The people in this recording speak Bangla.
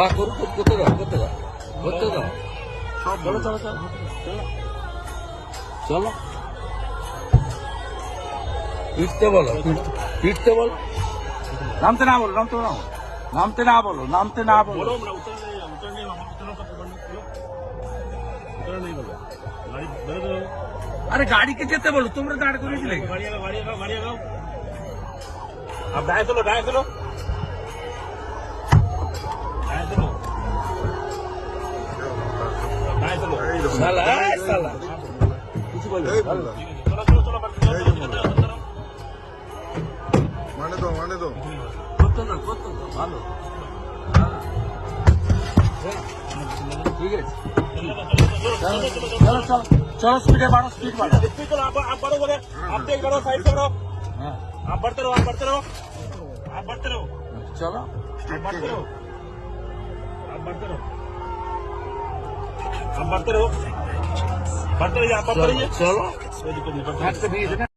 বা করুক করতে দাও করতে দাও করতে দাও। চলো চলো চলো। চলো। ফিরতে বলো ফিরতে বলো। নামতে না বলো নামতে না নামতে না বলো নামতে না বলো। আরে গাড়িকে যেতে বলো তোমরা দাঁড় করেছিলে গাড়ি গাড়ি গাড়ি গাড়ি গাড়ি মানে দাও মানে দাও করতে দাও করতে দাও ভালো হ্যাঁ। ঠিক আছে চলো চলো চলো চলো স্পিডে বাড়ো স্পিড বাড়ো स्पीड करो आप आप बढ़ो बोले आप तेज बढ़ो साइड से बढ़ो হ্যাঁ आप बढ़ते रहो आप बढ़ते रहो आप बढ़ते रहो চলো आप बढ़ते रहो आप बढ़ते रहो आप बढ़ते रहो। बढ़ते रहिए आप बढ़ते रहिए। चलो। कोई दिक्कत नहीं बढ़ते